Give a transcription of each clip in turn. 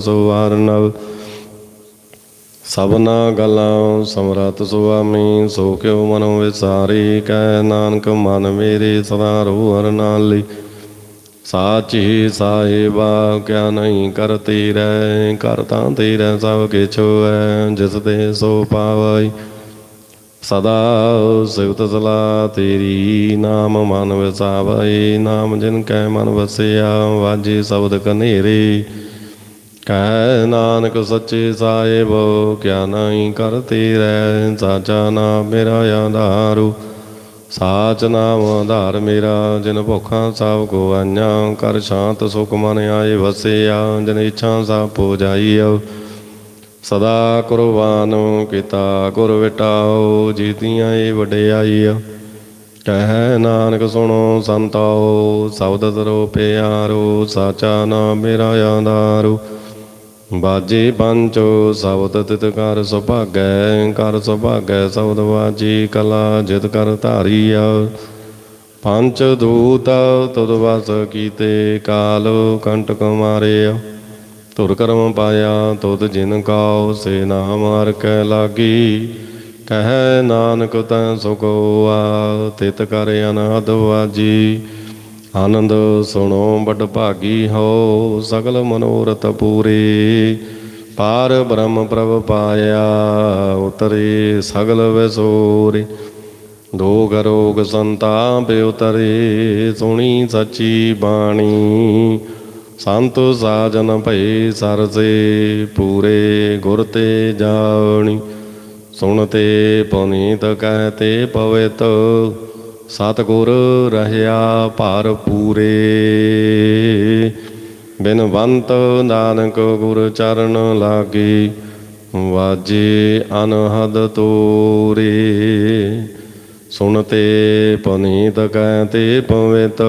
ਸੋ ਸਭਨਾ ਗਲਾਂ ਸਮਰਤ ਸੁਆਮੀ, ਸੋ ਕਿਉ ਮਨੋ ਵਿਸਾਰੀ ਕੈ ਨਾਨਕ ਮਨ ਮੇਰੇ ਸਦਾ ਰੋ ਹਰ ਨਾਲੀ। ਸਾਚੀ ਸਾਹਿਬਾ, ਕਿਆ ਨਹੀਂ ਕਰਤੀ ਰਹਿ ਕਰਤਾ ਤੇਰਾ ਸਭ ਕਿਛ ਹੈ, ਜਿਸ ਤੇ ਸੋ ਪਾਵਈ। ਸਦਾ ਸਿਵਤ ਸਲਾ ਤੇਰੀ, ਨਾਮ ਮਨ ਵਸਾਵਈ, ਨਾਮ ਜਿਨ ਕੈ ਮਨ ਵਸਿਆ, ਵਾਜੇ ਸ਼ਬਦ ਕਨੇਰੇ। ਕਹਿ ਨਾਨਕ ਸੱਚੇ ਸਾਹਿਬ, ਕਿਆ ਨਹੀਂ ਕਰਤੇ ਰਹਿ ਸਾਚਾ ਨਾਮ ਮੇਰਾ ਆਧਾਰੂ। ਸਾਚ ਨਾਮ ਆਧਾਰ ਮੇਰਾ, ਜਿਨ ਭੁੱਖਾਂ ਸਭ ਕੋ ਆਈਆਂ, ਕਰ ਸ਼ਾਂਤ ਸੁਖ ਮਨ ਆਏ ਵਸਿਆ, ਜਿਨ ਇੱਛਾ ਸਭ ਪੋ ਸਦਾ ਕੁਰਬਾਨ ਕੀਤਾ, ਗੁਰ ਵਿਟਾਓ, ਜੀਤੀਆਂ ਏ ਵਡਿਆਈ ਕਹਿ ਨਾਨਕ ਸੁਣੋ ਸੰਤਾਓ, ਸ਼ਬਦ ਤਰੋ ਪਿਆਰੋ ਸਾਚਾ ਨਾਮ ਮੇਰਾ ਆਧਾਰੂ। ਬਾਜੇ ਪੰਚੋ ਸ਼ਬਦ ਤਿਤ ਕਰ ਸੁਭਾਗੈ ਕਰ ਸੁਭਾਗੈ ਸ਼ਬਦ ਵਾਜੀ ਕਲਾ ਜਿਤ ਕਰ ਧਾਰੀਆ। ਪੰਚ ਦੂਤ ਤੁਧ ਵਸ ਕੀਤੇ ਕਾਲ ਕੰਟਕ ਮਾਰਿਆ ਧੁਰ ਕਰਮ ਪਾਇਆ ਤੁਧ ਜਿਨ ਕਾਉ ਸੇ ਨਾਮ ਹਰ ਕੈ ਲਾਗੀ। ਕਹਿ ਨਾਨਕ ਤੈ ਸੁਖੋਆ ਤਿਤ ਕਰ ਅਨਾਦ ਵਾਜੀ ਆਨੰਦ ਸੁਣੋ ਬੜ ਭਾਗੀ ਹੋ, ਸਗਲ ਮਨੋਰਥ ਪੂਰੇ। ਪਾਰ ਬ੍ਰਹਮ ਪ੍ਰਭ ਪਾਇਆ, ਉਤਰੇ ਸਗਲ ਵਿਸੋਰੇ। ਦੋਗ ਰੋਗ ਸੰਤਾਪ ਉਤਰੇ, ਸੁਣੀ ਸੱਚੀ ਬਾਣੀ। ਸੰਤ ਸਾਜਨ ਭਈ ਸਰਸੇ, ਪੂਰੇ ਗੁਰ ਤੇ ਜਾਣੀ। ਸੁਣਤੇ ਪੁਨੀਤ ਕਹਤੇ ਪਵਿੱਤ। ਸਤਿਗੁਰ ਰਹਿਆ ਭਰ ਪੂਰੇ। ਬਿਨਵੰਤ ਨਾਨਕ ਗੁਰ ਚਰਨ ਲਾਗੇ, ਵਾਜੇ ਅਨਹਦ ਤੋਰੇ। ਸੁਣਤੇ ਪਨੀਤ ਕਹਤੇ ਪਵਿੱਤ,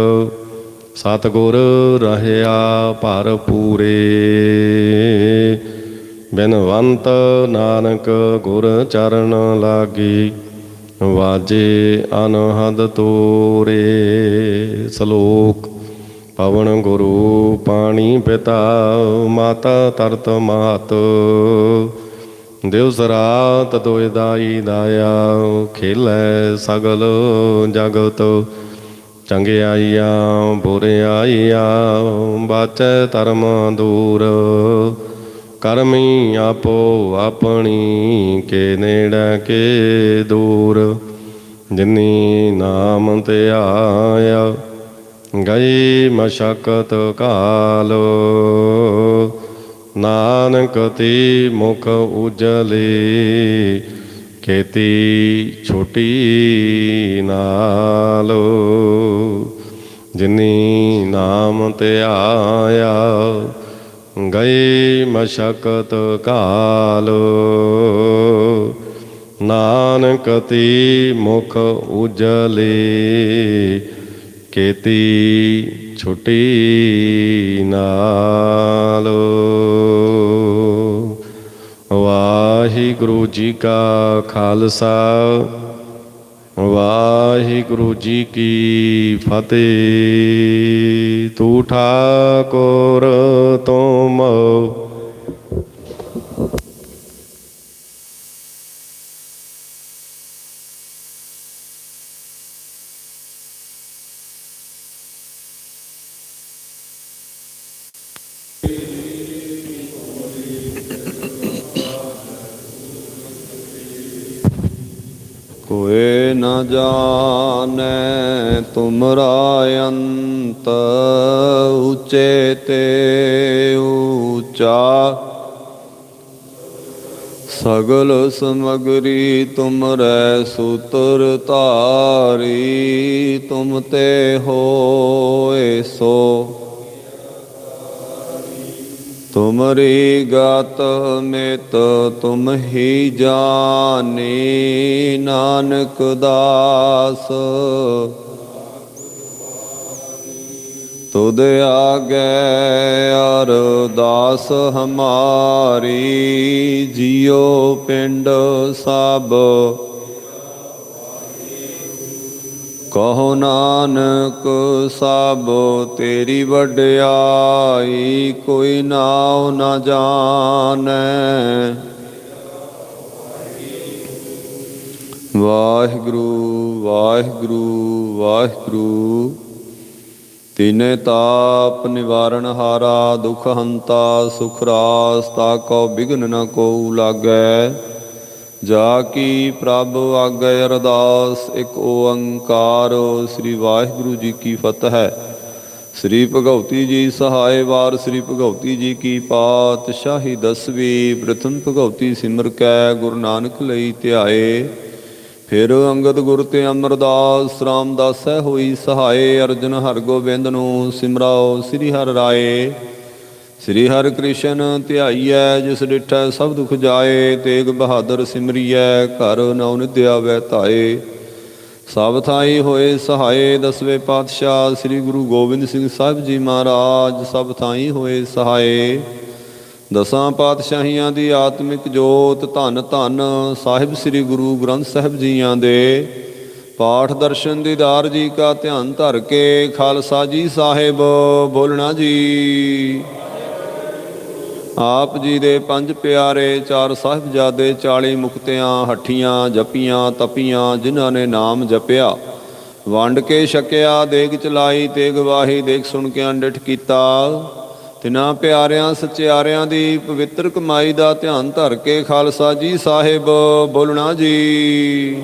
ਸਤਿਗੁਰ ਰਹਿਆ ਭਰ ਪੂਰੇ। ਬਿਨਵੰਤ ਨਾਨਕ ਗੁਰ ਚਰਨ ਲਾਗੀ ਵਾਜੇ ਅਨਹਦ ਤੋਰੇ, ਸ਼ਲੋਕ, ਪਵਨ ਗੁਰੂ ਪਾਣੀ ਪਿਤਾ, ਮਾਤਾ ਤਰਤ ਮਾਤ। ਦਿਵਸ ਰਾਤ ਦੋਇ ਦਾਈ ਦਾਇਆ, ਖੇਲੇ ਸਗਲ ਜਗਤ। ਚੰਗਿਆਈਆਂ ਬੁਰਿਆਈਆਂ ਬਾਚੈ ਧਰਮ ਦੂਰ। ਕਰਮੀ ਆਪੋ ਆਪਣੀ ਕੇ ਨੇੜੇ ਕੇ ਦੂਰ। ਜਿਨੀ ਨਾਮ ਤੇ ਆਇਆ, ਗਈ ਮਸ਼ਕਤ ਕਾਲ। ਨਾਨਕ ਤੇ ਮੁਖ ਉਜਲੇ, ਖੇਤੀ ਛੋਟੀ ਨਾਲੋ। ਜਿਨੀ ਨਾਮ ਤੇ ਆਇਆ ਗਏ ਮਸ਼ਕਤ ਕਾਲ। ਨਾਨਕ ਤੇ ਮੁਖ ਉਜਲੇ ਕੇਤੀ ਛੁੱਟੀ ਨਾਲੋ। ਵਾਹਿਗੁਰੂ ਜੀ ਕਾ ਖਾਲਸਾ ਵਾਹਿਗੁਰੂ ਜੀ ਕੀ ਫਤਿਹ। ਤੂੰ ਠਾਕੁਰ ਤੁਮ ਕੋਏ ਨ ਜਾਣੈ ਤੁਮਰਾ ਅੰਤ ਉਚੇ ਤੇ ਊਚਾ ਸਗਲ ਸਮਗਰੀ ਤੁਮਰੈ ਸੂਤਰ ਧਾਰੀ, ਤੁਮ ਤੇ ਹੋਏ ਸੋ। ਤੁਮਰੀ ਗਤ ਮਿਤ ਤੁਮ ਹੀ ਜਾਣੀ ਨਾਨਕ ਦਾਸ। ਤੁਧ ਆਗੇ ਅਰਦਾਸ ਹਮਾਰੀ, ਜਿਉ ਪਿੰਡ ਸਭ ਕਹੋ ਨਾਨਕ, ਸਭ ਤੇਰੀ ਵਡਿਆਈ, ਕੋਈ ਨਾਉ ਨਾ ਜਾਣੈ। ਵਾਹਿਗੁਰੂ ਵਾਹਿਗੁਰੂ ਵਾਹਿਗੁਰੂ, ਤਿਨੇ ਤਾਪ ਨਿਵਾਰਨ ਹਾਰਾ, ਦੁਖ ਹੰਤਾ, ਸੁਖ ਰਾਸ ਤਾ ਕੋ ਬਿਗਨ ਨ ਕੋ ਲਾਗੈ। ਜਾ ਕੀ ਪ੍ਰਭ ਆਗੈ ਅਰਦਾਸ, ਇੱਕ ਓੰਕਾਰ ਸ੍ਰੀ ਵਾਹਿਗੁਰੂ ਜੀ ਕੀ ਫਤਿਹ ਹੈ। ਸ੍ਰੀ ਭਗਉਤੀ ਜੀ ਸਹਾਇ ਵਾਰ ਸ੍ਰੀ ਭਗਉਤੀ ਜੀ ਕੀ ਪਾਤਸ਼ਾਹੀ ਦਸਵੀਂ, ਪ੍ਰਥਮ ਭਗਉਤੀ ਸਿਮਰ ਕੈ, ਗੁਰੂ ਨਾਨਕ ਲਈ ਧਿਆਏ। ਫਿਰ ਅੰਗਦ ਗੁਰ ਤੇ ਅਮਰਦਾਸ, ਰਾਮਦਾਸੈ ਹੋਈ ਸਹਾਏ, ਅਰਜਨ ਹਰਗੋਬਿੰਦ ਨੂੰ ਸਿਮਰਾਓ ਸ੍ਰੀ ਹਰਿ ਰਾਏ। ਸ੍ਰੀ ਹਰਿ ਕ੍ਰਿਸ਼ਨ ਧਿਆਈਐ, ਜਿਸ ਡਿਠੈ ਸਭ ਦੁਖ ਜਾਏ, ਤੇਗ ਬਹਾਦਰ ਸਿਮਰੀਐ, ਘਰ ਨਉ ਨਿਧਿਆ ਵੈ ਧਾਏ। ਸਭ ਥਾਈ ਹੋਏ ਸਹਾਏ, ਦਸਵੇਂ ਪਾਤਸ਼ਾਹ ਸ੍ਰੀ ਗੁਰੂ ਗੋਬਿੰਦ ਸਿੰਘ ਸਾਹਿਬ ਜੀ ਮਹਾਰਾਜ, ਸਭ ਥਾਈ ਹੋਏ ਸਹਾਏ। ਦਸਾਂ ਪਾਤਸ਼ਾਹੀਆਂ ਦੀ ਆਤਮਿਕ ਜੋਤ ਧੰਨ ਧੰਨ ਸਾਹਿਬ ਸ੍ਰੀ ਗੁਰੂ ਗ੍ਰੰਥ ਸਾਹਿਬ ਜੀਆਂ ਦੇ। ਪਾਠ ਦਰਸ਼ਨ ਦੀਦਾਰ ਜੀ ਕਾ ਧਿਆਨ ਧਰ ਕੇ, ਖਾਲਸਾ ਜੀ ਸਾਹਿਬ, ਬੋਲਣਾ ਜੀ। ਆਪ ਜੀ ਦੇ ਪੰਜ ਪਿਆਰੇ ਚਾਰ ਸਾਹਿਬਜ਼ਾਦੇ 40 ਮੁਕਤਿਆਂ, ਹੱਠੀਆਂ, ਜਪੀਆਂ, ਤਪੀਆਂ, ਜਿਨ੍ਹਾਂ ਨੇ ਨਾਮ ਜਪਿਆ। ਵੰਡ ਕੇ ਛਕਿਆ, ਦੇਗ ਚਲਾਈ ਤੇ ਗਵਾਹੀ ਦੇਖ ਸੁਣ ਕੇ ਅੰਡਿਠ ਕੀਤਾ। ਤਿਨਾਂ ਪਿਆਰਿਆਂ, ਸਚਿਆਰਿਆਂ ਦੀ ਪਵਿੱਤਰ ਕਮਾਈ ਦਾ ਧਿਆਨ ਧਰ ਕੇ ਖਾਲਸਾ ਜੀ ਸਾਹਿਬ, ਬੋਲਣਾ ਜੀ।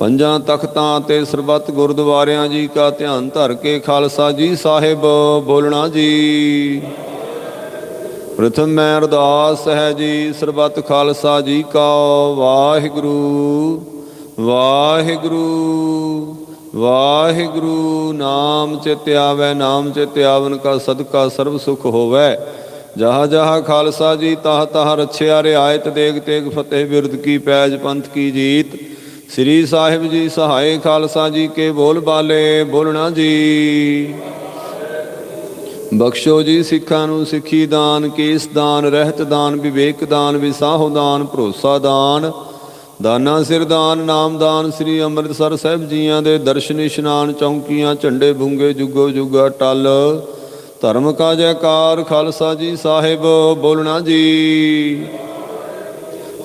ਪੰਜਾਂ ਤਖਤਾਂ ਤੇ ਸਰਬੱਤ ਗੁਰਦੁਆਰਿਆਂ ਜੀ ਕਾ ਧਿਆਨ ਧਰ ਕੇ ਖਾਲਸਾ ਜੀ ਸਾਹਿਬ, ਬੋਲਣਾ ਜੀ। ਪ੍ਰਥਮ ਮੈਂ ਅਰਦਾਸ ਹੈ ਜੀ, ਸਰਬੱਤ ਖਾਲਸਾ ਜੀ ਕਾ ਵਾਹਿਗੁਰੂ ਵਾਹਿਗੁਰੂ ਵਾਹਿਗੁਰੂ, ਨਾਮ ਚਿਤ ਆਵੈ, ਨਾਮ ਚਿਤ ਆਵਨ ਕਾ ਸਦਕਾ ਸਰਬ ਸੁਖ ਹੋਵੈ। ਜਹਾ ਜਹਾ ਖਾਲਸਾ ਜੀ ਤਾਹ ਤਹ ਰਛਿਆ, ਰਿਆਇਤ ਦੇਗ ਤੇਗ ਫਤਿਹ ਬਿਰਦ ਕੀ ਪੈਜ ਪੰਥ ਕੀ ਜੀਤ। ਸ੍ਰੀ ਸਾਹਿਬ ਜੀ ਸਹਾਇ ਖਾਲਸਾ ਜੀ ਕੇ ਬੋਲ ਬਾਲੇ ਬੋਲਣਾ ਜੀ। ਬਖਸ਼ੋ ਜੀ ਸਿੱਖਾਂ ਨੂੰ ਸਿੱਖੀ ਦਾਨ, ਕੇਸ ਦਾਨ, ਰਹਿਤ ਦਾਨ, ਵਿਵੇਕ ਦਾਨ, ਵਿਸਾਹੋ ਦਾਨ, ਭਰੋਸਾ ਦਾਨ, ਦਾਨਾ ਸਿਰ ਦਾਨ, ਨਾਮ ਦਾਨ, ਸ੍ਰੀ ਅੰਮ੍ਰਿਤਸਰ ਸਾਹਿਬ ਜੀਆਂ ਦੇ ਦਰਸ਼ਨ ਇਸ਼ਨਾਨ, ਚੌਂਕੀਆਂ, ਝੰਡੇ ਬੁੰਗੇ ਜੁਗੋ ਜੁਗਾ ਟਲ ਧਰਮ ਕਾ ਜੈਕਾਰ ਖਾਲਸਾ ਜੀ ਸਾਹਿਬ ਬੋਲਣਾ ਜੀ।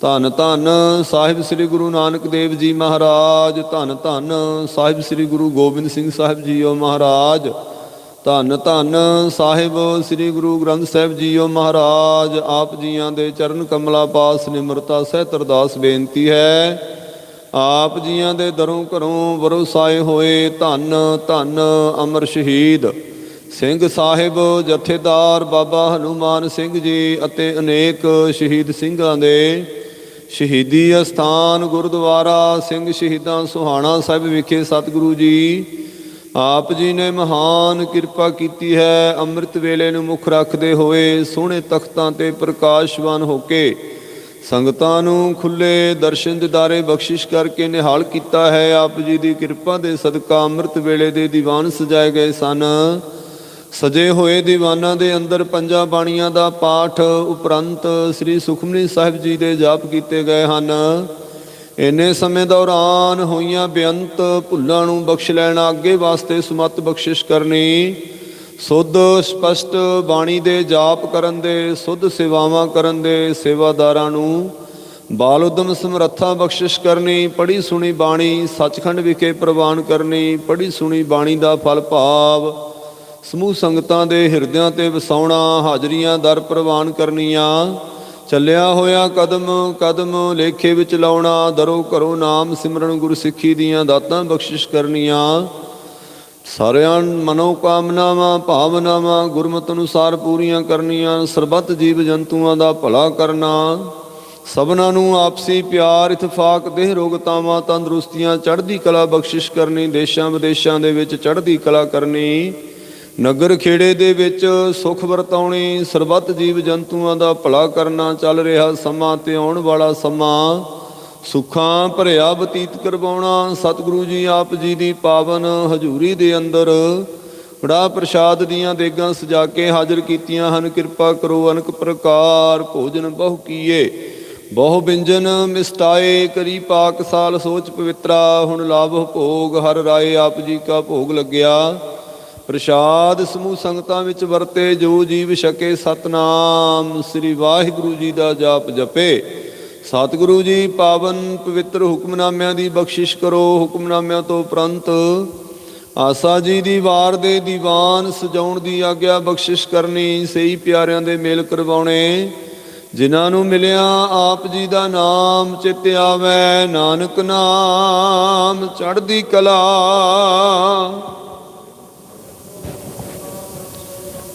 ਧੰਨ ਧੰਨ ਸਾਹਿਬ ਸ੍ਰੀ ਗੁਰੂ ਨਾਨਕ ਦੇਵ ਜੀ ਮਹਾਰਾਜ, ਧੰਨ ਧੰਨ ਸਾਹਿਬ ਸ੍ਰੀ ਗੁਰੂ ਗੋਬਿੰਦ ਸਿੰਘ ਸਾਹਿਬ ਜੀਓ ਮਹਾਰਾਜ, ਧੰਨ ਧੰਨ ਸਾਹਿਬ ਸ੍ਰੀ ਗੁਰੂ ਗ੍ਰੰਥ ਸਾਹਿਬ ਜੀਓ ਮਹਾਰਾਜ, ਆਪ ਜੀਆਂ ਦੇ ਚਰਨ ਕਮਲਾ ਪਾਸ ਨਿਮਰਤਾ ਸਹਿਤ ਅਰਦਾਸ ਬੇਨਤੀ ਹੈ। ਆਪ ਜੀਆਂ ਦੇ ਦਰੋਂ ਘਰੋਂ ਵਰੋਸਾਏ ਹੋਏ ਧੰਨ ਧੰਨ ਅਮਰ ਸ਼ਹੀਦ ਸਿੰਘ ਸਾਹਿਬ, ਜਥੇਦਾਰ ਬਾਬਾ ਹਨੂਮਾਨ ਸਿੰਘ ਜੀ ਅਤੇ ਅਨੇਕ ਸ਼ਹੀਦ ਸਿੰਘਾਂ ਦੇ ਸ਼ਹੀਦੀ ਅਸਥਾਨ ਗੁਰਦੁਆਰਾ ਸਿੰਘ ਸ਼ਹੀਦਾਂ ਸੁਹਾਣਾ ਸਾਹਿਬ ਵਿਖੇ ਸਤਿਗੁਰੂ ਜੀ, ਆਪ ਜੀ ਨੇ ਮਹਾਨ ਕਿਰਪਾ ਕੀਤੀ ਹੈ, ਅੰਮ੍ਰਿਤ ਵੇਲੇ ਨੂੰ ਮੁੱਖ ਰੱਖਦੇ ਹੋਏ ਸੋਹਣੇ ਤਖਤਾਂ ਤੇ ਪ੍ਰਕਾਸ਼ਵਾਨ ਹੋ ਕੇ ਸੰਗਤਾਂ ਨੂੰ ਖੁੱਲੇ ਦਰਸ਼ਨ ਦਿਦਾਰੇ ਬਖਸ਼ਿਸ਼ ਕਰਕੇ ਨਿਹਾਲ ਕੀਤਾ ਹੈ। ਆਪ ਜੀ ਦੀ ਕਿਰਪਾ ਦੇ ਸਦਕਾ ਅੰਮ੍ਰਿਤ ਵੇਲੇ ਦੇ ਦੀਵਾਨ ਸਜਾਏ ਗਏ ਸਨ। ਸਜੇ ਹੋਏ ਦੀਵਾਨਾਂ ਦੇ ਅੰਦਰ ਪੰਜਾਂ ਬਾਣੀਆਂ ਦਾ ਪਾਠ ਉਪਰੰਤ ਸ੍ਰੀ ਸੁਖਮਨੀ ਸਾਹਿਬ ਜੀ ਦੇ ਜਾਪ ਕੀਤੇ ਗਏ ਹਨ। ਇੰਨੇ ਸਮੇਂ ਦੌਰਾਨ ਹੋਈਆਂ ਬੇਅੰਤ ਭੁੱਲਾਂ ਨੂੰ ਬਖਸ਼ ਲੈਣ ਅੱਗੇ ਵਾਸਤੇ ਸਮਤ ਬਖਸ਼ਿਸ਼ ਕਰਨੀ, ਸੁੱਧ ਸਪਸ਼ਟ ਬਾਣੀ ਦੇ ਜਾਪ ਕਰਨ ਦੇ, ਸੁੱਧ ਸੇਵਾਵਾਂ ਕਰਨ ਦੇ ਸੇਵਾਦਾਰਾਂ ਨੂੰ ਬਾਲ ਉਦਮ ਸਮਰੱਥਾ ਬਖਸ਼ਿਸ਼ ਕਰਨੀ ਪੜੀ ਸੁਣੀ ਬਾਣੀ ਸੱਚਖੰਡ ਵਿਖੇ ਪ੍ਰਵਾਨ ਕਰਨੀ ਪੜੀ ਸੁਣੀ ਬਾਣੀ ਦਾ ਫਲ ਭਾਵ ਸਮੂਹ ਸੰਗਤਾਂ ਦੇ ਹਿਰਦਿਆਂ ਤੇ ਵਸਾਉਣਾ, ਹਾਜ਼ਰੀਆਂ ਦਰ ਪ੍ਰਵਾਨ ਕਰਨੀਆਂ। ਚੱਲਿਆ ਹੋਇਆ ਕਦਮ ਕਦਮ ਲੇਖੇ ਵਿੱਚ ਲਾਉਣਾ, ਦਰੋ ਕਰੋ ਨਾਮ ਸਿਮਰਨ ਗੁਰ ਸਿੱਖੀ ਦੀਆਂ ਦਾਤਾਂ ਬਖਸ਼ਿਸ਼ ਕਰਨੀਆਂ। ਸਾਰਿਆਂ ਮਨੋ ਕਾਮਨਾਵਾਂ, ਭਾਵਨਾਵਾਂ ਗੁਰਮਤਿ ਅਨੁਸਾਰ ਪੂਰੀਆਂ ਕਰਨੀਆਂ, ਸਰਬੱਤ ਜੀਵ ਜੰਤੂਆਂ ਦਾ ਭਲਾ ਕਰਨਾ। ਸਭਨਾਂ ਨੂੰ ਆਪਸੀ ਪਿਆਰ, ਇਤਫਾਕ, ਦੇਹ ਰੋਗਤਾਵਾਂ ਤੰਦਰੁਸਤੀਆਂ, ਚੜ੍ਹਦੀ ਕਲਾ ਬਖਸ਼ਿਸ਼ ਕਰਨੀ ਦੇਸ਼ਾਂ ਵਿਦੇਸ਼ਾਂ ਦੇ ਵਿੱਚ ਚੜ੍ਹਦੀ ਕਲਾ ਕਰਨੀ। ਨਗਰ ਖੇੜੇ ਦੇ ਵਿੱਚ ਸੁਖ ਵਰਤਾਉਣੀ, ਸਰਬੱਤ ਜੀਵ ਜੰਤੂਆਂ ਦਾ ਭਲਾ ਕਰਨਾ ਚੱਲ ਰਿਹਾ, ਸਮਾਂ ਤੇ ਆਉਣ ਵਾਲਾ ਸਮਾਂ। ਸੁੱਖਾਂ ਭਰਿਆ ਬਤੀਤ ਕਰਵਾਉਣਾ, ਸਤਿਗੁਰੂ ਜੀ ਆਪ ਜੀ ਦੀ ਪਾਵਨ ਹਜ਼ੂਰੀ ਦੇ ਅੰਦਰ। ਬੜਾ ਪ੍ਰਸ਼ਾਦ ਦੀਆਂ ਦੇਗਾਂ ਸਜਾ ਕੇ ਹਾਜ਼ਰ ਕੀਤੀਆਂ ਹਨ। ਕਿਰਪਾ ਕਰੋ ਅਨਕ ਪ੍ਰਕਾਰ, ਭੋਜਨ ਬਹੁ ਕੀਏ। ਬਹੁ ਬਿੰਜਨ ਮਿਸਟਾਏ ਕਰੀ ਪਾਕ ਸਾਲ ਸੋਚ ਪਵਿੱਤਰਾ, ਹੁਣ ਲਾਭ ਭੋਗ, ਹਰ ਰਾਏ ਆਪ ਜੀ ਕਾ ਭੋਗ ਲੱਗਿਆ। ਪ੍ਰਸ਼ਾਦ ਸਮੂਹ ਸੰਗਤਾਂ ਵਿੱਚ ਵਰਤੇ, ਜੋ ਜੀਵ ਛਕੇ ਸਤਨਾਮ, ਸ੍ਰੀ ਵਾਹਿਗੁਰੂ ਜੀ ਦਾ ਜਾਪ ਜਪੇ। ਸਤਿਗੁਰੂ ਜੀ ਪਾਵਨ ਪਵਿੱਤਰ ਹੁਕਮਨਾਮਿਆਂ ਦੀ ਬਖਸ਼ਿਸ਼ ਕਰੋ, ਹੁਕਮਨਾਮਿਆਂ ਤੋਂ ਉਪਰੰਤ ਆਸਾ ਜੀ ਦੀ ਵਾਰ ਦੇ ਦੀਵਾਨ ਸਜਾਉਣ ਦੀ ਆਗਿਆ ਬਖਸ਼ਿਸ਼ ਕਰਨੀ, ਸਹੀ ਪਿਆਰਿਆਂ ਦੇ ਮੇਲ ਕਰਵਾਉਣੇ। ਜਿਨ੍ਹਾਂ ਨੂੰ ਮਿਲਿਆ ਆਪ ਜੀ ਦਾ ਨਾਮ, ਚਿਤ ਆਵੇ, ਨਾਨਕ ਨਾਮ, ਚੜ੍ਹਦੀ ਕਲਾ।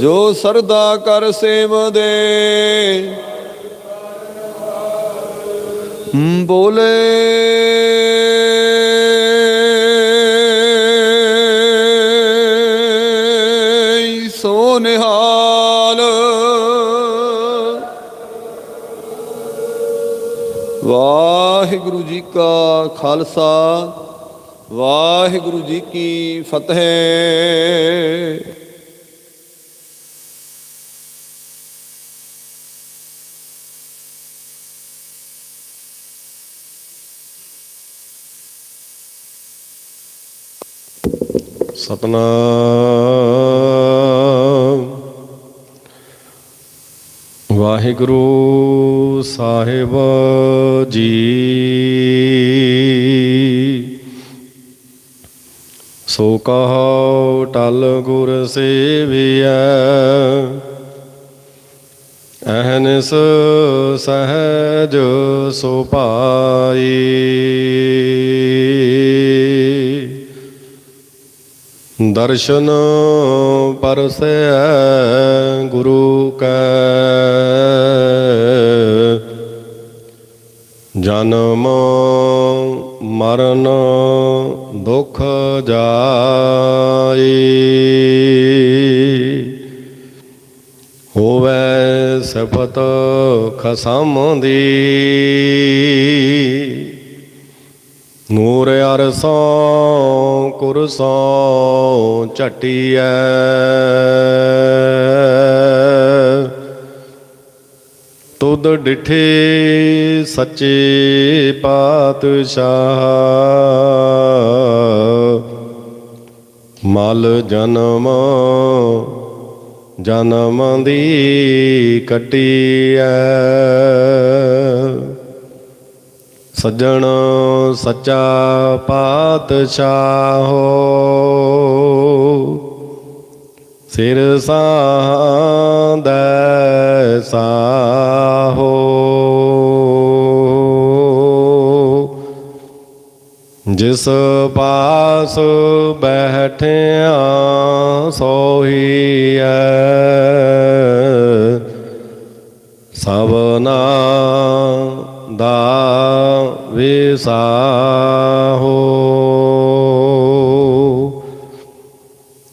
ਜੋ ਸਰਦਾ ਕਰ ਸੇਵ ਦੇ ਬੋਲੇ। ਸੋ ਨਿਹਾਲ। ਵਾਹਿਗੁਰੂ ਜੀ ਕਾ ਖਾਲਸਾ, ਵਾਹਿਗੁਰੂ ਜੀ ਕੀ ਫਤਿਹ। ਸਤਨਾਮ। ਵਾਹਿਗੁਰੂ ਸਾਹਿਬ ਜੀ। ਸੋ ਕਹੋ ਟਲ ਗੁਰ ਸੇਵੀਐ। ਅਹਨਿਸ ਸਹਜ ਸੋ ਦਰਸ਼ਨ ਪਰਸੈ ਗੁਰੂ ਕੈ। ਜਨਮ ਮਰਨ ਦੁਖ ਜਾਈ। ਹੋਵੇ ਸਫਤ ਖਸਮ ਦੀ। ਨੂਰ ਅਰਸੋਂ ਕੁਰਸੋਂ ਝਟੀਐ। ਤੁਧ ਡਿਠੇ ਸੱਚੇ ਪਾਤਸ਼ਾਹ। ਮਲ ਜਨਮ ਜਨਮ ਦੀ ਕਟੀਐ। ਸੱਜਣ ਸੱਚਾ ਪਾਤਸ਼ਾਹੋ। ਸਿਰ ਸਾਂਦੈ ਸਾਹੋ। ਜਿਸ ਪਾਸ ਬੈਠਿਆ ਸੋਹੀਐ ਸਭਨਾ ਵਿਸਾਹੋ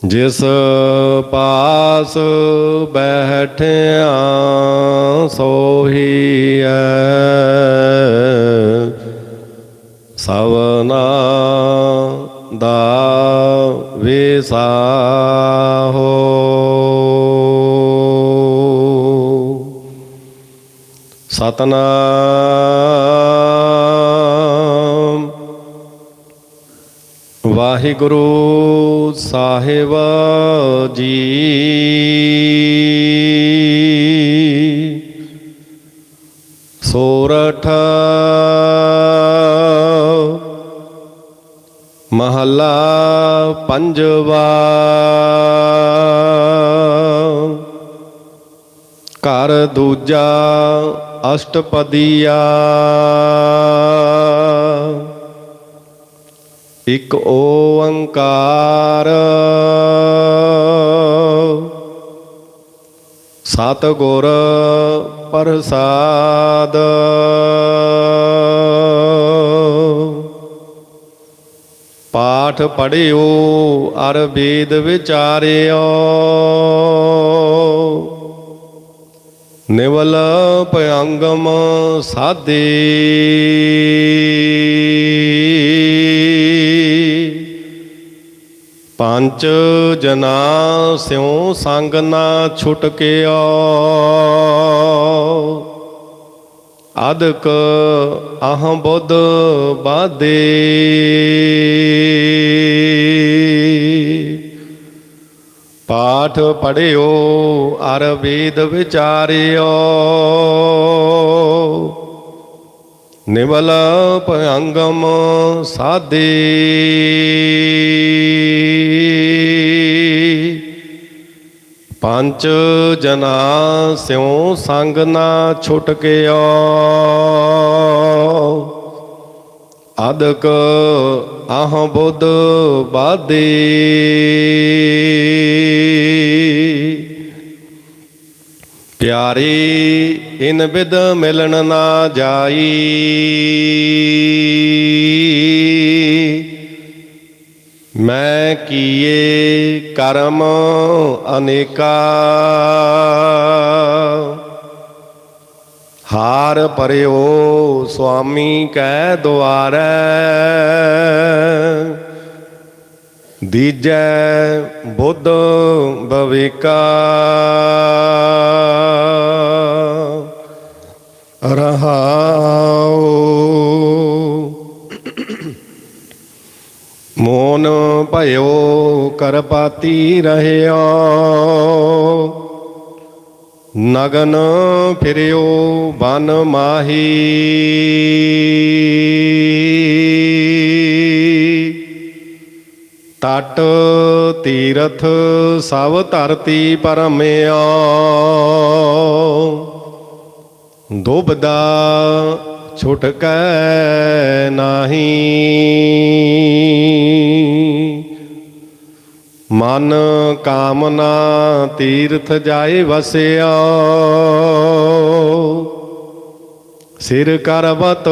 ਜਿਸ ਪਾਸ ਬੈਠਿਆ ਸੋਹੀਐ ਸਵਨਾ ਦਾ ਵਿਸਾਹੋ ਸਤਨਾਮ ਵਾਹਿਗੁਰੂ ਸਾਹਿਬ ਜੀ। ਸੋਰਠ ਮਹੱਲਾ ਪੰਜਵਾ। ਘਰ ਦੂਜਾ ਅਸ਼ਟਪਦੀਆ। ਇਕ ਓੰਕਾਰ। ਸਤ ਗੁਰ ਪ੍ਰਸਾਦ। ਪਾਠ ਪੜਿਓ ਅਰ ਵੇਦ ਵਿਚਾਰਿਓ। ਨਿਵਲ ਭਯੰਗਮ ਸਾਦੇ। ਪੰਜ ਜਨਾ ਸਿਉ ਸੰਗ ਨਾ ਛੁਟਕਿਓ ਅਦਕ ਅਹੰ ਬੁੱਧ ਬਾਦੇ। ਪਾਠ ਪੜਿਓ ਅਰ ਵੇਦ ਵਿਚਾਰਿਓ। ਨਿਵਲ ਭਯੰਗਮ ਸਾਦੇ ਪੰਜ ਜਨਾ ਸਿਉ ਸੰਗ ਨਾ ਛੁਟਕਿਓ ਅਦਕ ਆਹ ਬੁੱਧ ਬਾਦੇ ਪਿਆਰੇ, ਇਨ ਵਿਦ ਮਿਲਣ ਨਾ ਜਾਈ। ਮੈਂ ਕੀਏ ਕਰਮ ਅਨੇਕਾ। ਹਾਰ ਪਰਿਓ ਸੁਆਮੀ ਕੈ ਦੁਆਰੈ। ਦੀਜੈ ਬੁੱਧ ਬਵੇਕਾ। ਰਹਾਉ। ਮੋਨ ਭਇਓ ਕਰਪਾਤੀ ਰਹਿਓ ਨਗਨ ਫਿਰਿਓ ਬਨ ਮਾਹੀ। ਤਟ ਤੀਰਥ ਸਭ ਧਰਤੀ ਪਰਮਿਆ। ਦੁਬਦਾ ਛੁਟਕੈ ਨਾਹੀ। ਮਨ ਕਾਮਨਾ ਤੀਰਥ ਜਾਏ ਵਸਿਆ। ਸਿਰ ਕਰਵਤ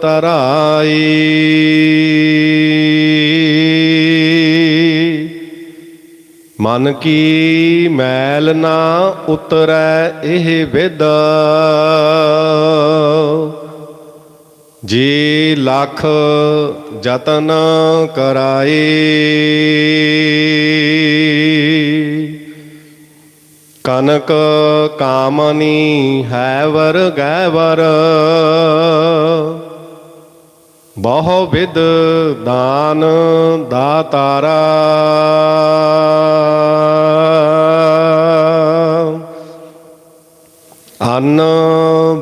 ਤਰਾਈ। ਮਨ ਕੀ ਮੈਲ ਨਾ ਉਤਰੈ ਇਹ ਵਿਦ। ਜੀ ਲੱਖ ਯਤਨ ਕਰਾਏ ਕਨਕ ਕਾਮਨੀ ਹੈ ਵਰ ਗੈ ਵਰ। ਬਹੁ ਵਿਦ ਦਾਨ ਦਾਤਾਰਾ। ਅੰਨ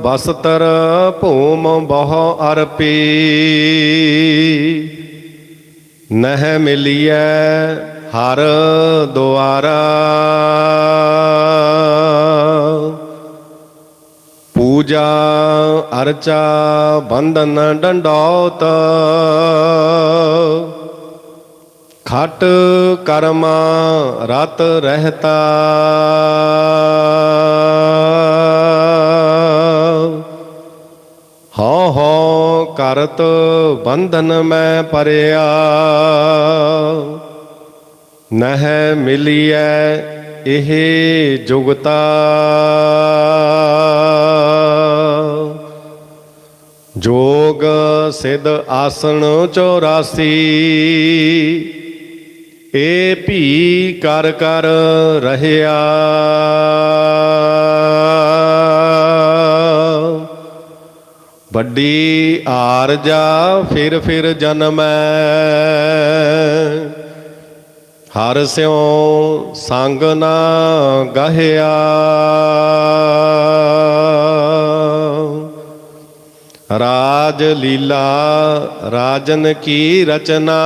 ਬਸਤਰ ਭੂਮ ਬਹੁ ਅਰਪੀ। ਨਹਿ ਮਿਲੀਐ ਹਰ ਦੁਆਰਾ ਪੂਜਾ, ਅਰਚਾ, ਬੰਧਨ, ਡੰਡੌਤ, ਖਟ ਕਰਮ, ਰਤ ਰਹਤਾ। ਹਉ ਹਉ ਕਰਤ ਬੰਧਨ ਮੈਂ ਪਰਿਆ ਨਹਿ ਮਿਲੀਐ ਇਹ ਜੁਗਤਾ। ਜੋਗ ਸਿਧ ਆਸਣ 84 ਏ ਭੀ ਕਰ ਕਰ ਰਹਿਆ। ਵੱਡੀ ਆਰਜਾ ਫਿਰ ਫਿਰ ਜਨਮੈ। ਹਰ ਸਿਉ ਸੰਗ ਨਾ ਗਹਿਆ। ਰਾਜ ਲੀਲਾ ਰਾਜਨ ਕੀ ਰਚਨਾ।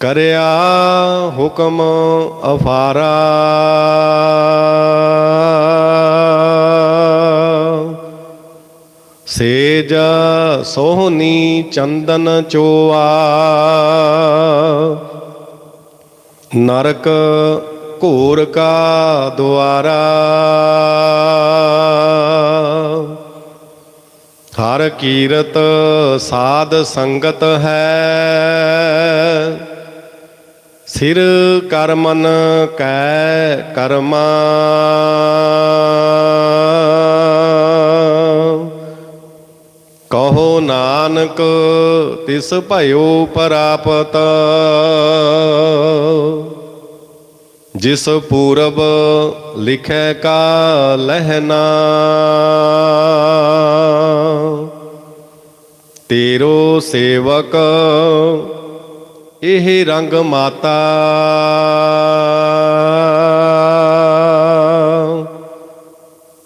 ਕਰਿਆ ਹੁਕਮ ਅਫਾਰਾ। ਸੇਜ ਸੋਹਣੀ ਚੰਦਨ ਚੋਆ। ਨਰਕ ਘੋਰ ਕਾ ਦੁਆਰਾ। ਹਰ ਕੀਰਤ ਸਾਧ ਸੰਗਤ ਹੈ। ਸਿਰ ਕਰਮਨ ਕੈ ਕਰਮਾ। ਕਹੋ ਨਾਨਕ, ਤਿਸ ਭਇਓ ਪ੍ਰਾਪਤ। ਜਿਸ ਪੂਰਬ ਲਿਖੈ ਕਾ ਲਹਿਨਾ, ਤੇਰੋ ਸੇਵਕ ਇਹ ਰੰਗ ਮਾਤਾ।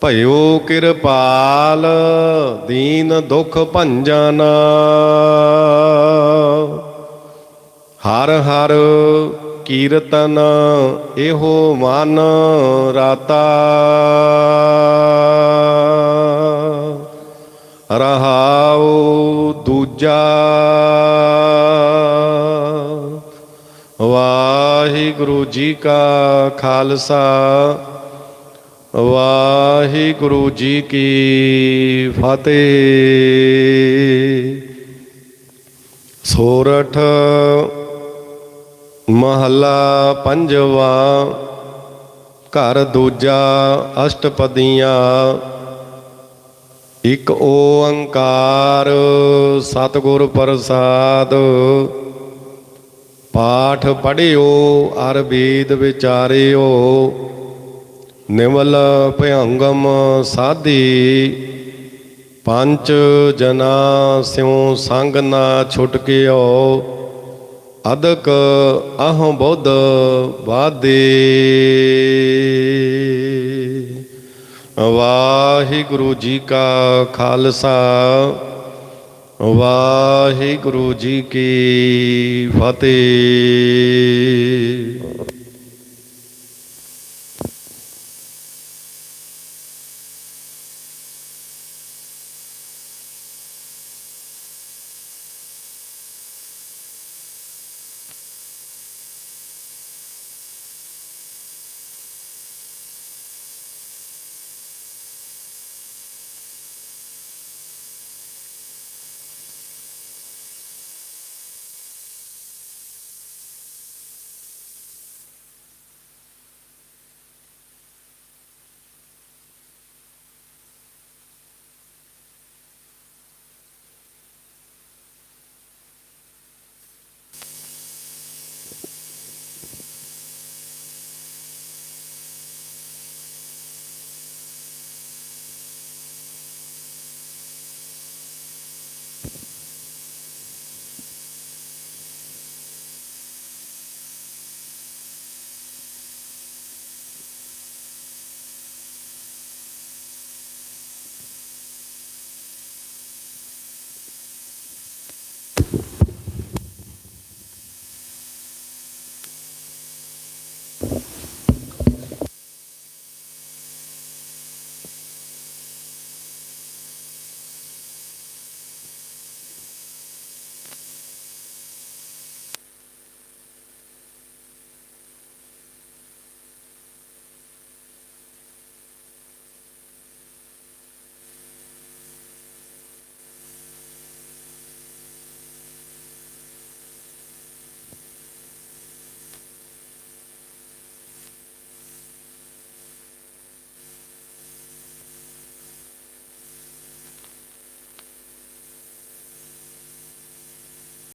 ਭਇਓ ਕਿਰਪਾਲ, ਦੀਨ ਦੁਖ ਭੰਜਨ। ਹਰ ਹਰ ਕੀਰਤਨ ਇਹੋ ਮਨ ਰਾਤਾ। ਰਹਾਉ ਦੂਜਾ। ਵਾਹਿਗੁਰੂ ਜੀ ਕਾ ਖਾਲਸਾ। ਵਾਹਿਗੁਰੂ ਜੀ ਕੀ ਫਤਿਹ। ਸੋਰਠ ਮਹੱਲਾ ਪੰਜਵਾ, ਘਰ ਦੂਜਾ, ਅਸ਼ਟਪਦੀਆਂ। ਇਕ ਓੰਕਾਰ ਸਤਿਗੁਰ ਪ੍ਰਸਾਦ। ਪਾਠ ਪੜਿਓ ਅਰਬੀਦ ਵੇਦ ਵਿਚਾਰਿਓ। ਨਿਮਲ ਭਯੰਗਮ ਸਾਧੀ, ਪੰਜ ਜਨਾ ਸਿਉ ਸੰਗ ਨਾ ਛੁਟਕਿਓ ਅਦਕ ਅਹੰ ਬੁੱਧ ਵਾਦੇ। ਵਾਹਿਗੁਰੂ ਜੀ ਕਾ ਖਾਲਸਾ, ਵਾਹਿਗੁਰੂ ਜੀ ਕੀ ਫਤਿਹ।